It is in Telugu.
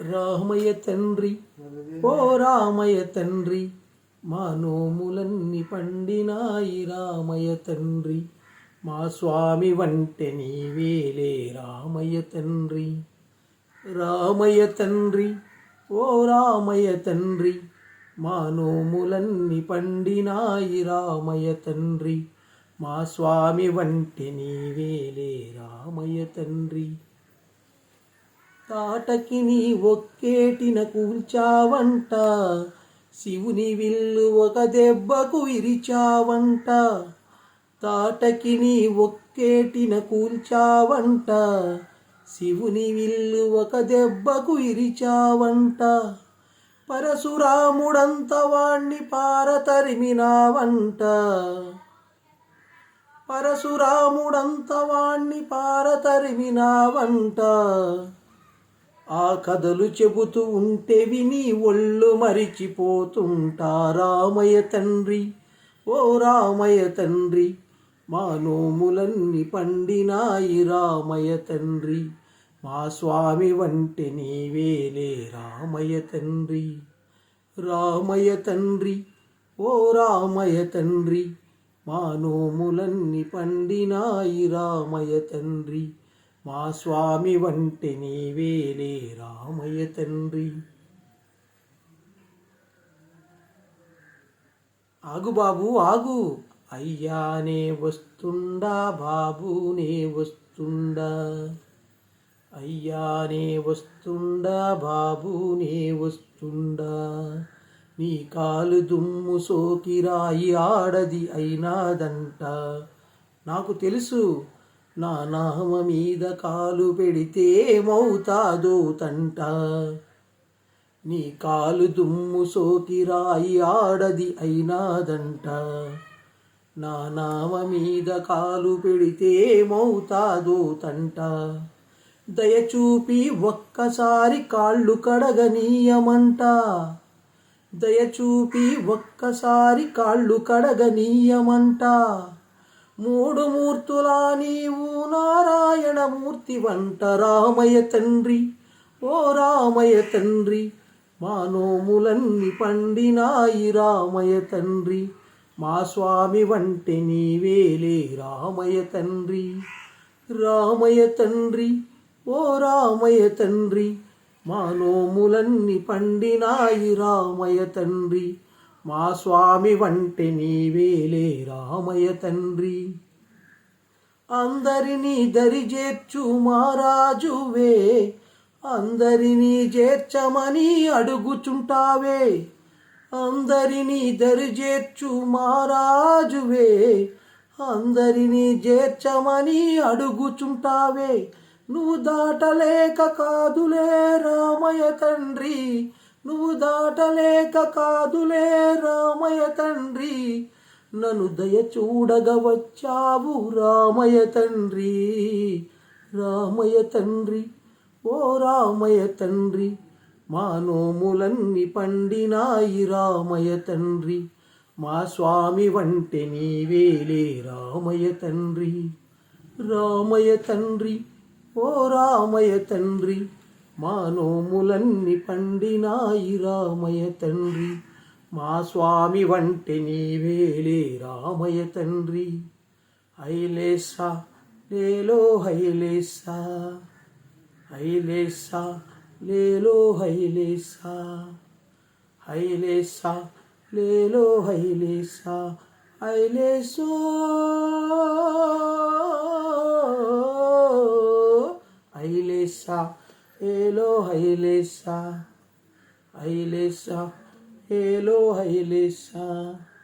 రామయ్య తండ్రి. ఓ రామయ్య తండ్రి మా నోములన్నీ పండినాయి రామయ్య తండ్రి. మా స్వామి వంటె నీవేలే రామయ్య తండ్రి. రామయ్య తండ్రి ఓ రామయ్య తండ్రి మా నోములన్నీ పండినాయి రామయ్య తండ్రి. మా స్వామి వంటి నీవేలే రామయ్య తండ్రి. తాటకి నీ ఒక్కేటిన కూల్చావంట. శివుని విల్లు ఒక దెబ్బకు విరిచావంట. తాటకి నీ ఒక్కేటిన కూల్చావంట. శివుని విల్లు ఒక దెబ్బకు ఇరిచావంట పరశురాముడంత వాణ్ణి పారతరిమినావంట. పరశురాముడంత వాణ్ణి పారతరిమినావంట. ఆ కథలు చెబుతూ ఉంటే విని ఒళ్ళు మరిచిపోతుంటా. రామయ్య తండ్రి ఓ రామయ్య తండ్రి మా నోములన్నీ పండినాయి రామయ్య తండ్రి. మా స్వామి వంటి నీవేలే రామయ్య తండ్రి. రామయ్య తండ్రి ఓ రామయ్య తండ్రి మా నోములన్నీ పండినాయి రామయ్య తండ్రి. మా స్వామి వంటి నీవేలే రామయ్య తండ్రి. ఆగు బాబు ఆగు. అయ్యానే వస్తుండా. బాబునే వస్తుండా. అయ్యానే వస్తుండా. బాబునే వస్తుండా. నీ కాలు దుమ్ము సోకిరాయి ఆడది అయినాదంట. నాకు తెలుసు నా నామ మీద కాలు పెడితే మౌతాదో తంట. నీ కాలు దుమ్ము సోకి రాయి ఆడది అయినాదంట. నా నామ మీద కాలు పెడితే మౌతాదో తంట. దయచూపి ఒక్కసారి కాళ్ళు కడగనీయమంట. దయచూపి ఒక్కసారి కాళ్ళు కడగనీయమంట. మూడు మూర్తులా నీవు నారాయణ మూర్తి వంట రామయ్య తండ్రి ఓ రామయ్య తండ్రి మా నోములన్నీ పండినాయి రామయ్య తండ్రి మా స్వామి వంటి నీవేలే రామయ్య తండ్రి రామయ్య తండ్రి ఓ రామయ్య తండ్రి మా నోములన్నీ పండినాయి రామయ్య తండ్రి మా స్వామి వంటి నీవేలే రామయ్య తండ్రి. అందరినీ దరిజేర్చు మహారాజువే అందరినీ చేర్చమని అడుగుచుంటావే. అందరినీ దరిజేర్చు మహారాజువే అందరినీ చేర్చమని అడుగుచుంటావే. నువ్వు దాటలేక కాదులే రామయ్య తండ్రి. నువ్వు దాటలేక కాదులే రామయ్య తండ్రి. నన్ను దయ చూడగ వచ్చావు రామయ్య తండ్రి. రామయ్య తండ్రి ఓ రామయ్య తండ్రి మా నోములన్నీ పండినాయి రామయ్య తండ్రి. మా స్వామి వంటి నీవేలే రామయ్య తండ్రి. రామయ్య తండ్రి ఓ రామయ్య తండ్రి. మా నోములన్నీ పండినాయి రామయ్య తండ్రి. మా స్వామి వంటి నీవేలే రామయ్య తండ్రి. ఐలేసా లేలో హైలేసా. ఐలేసా లేలో హైలేసా. హైలేసా లేలో హైలేసా. హైలేసో హైలేసా ఏలో హైలేసా హైలేసా ఏలో హైలేసా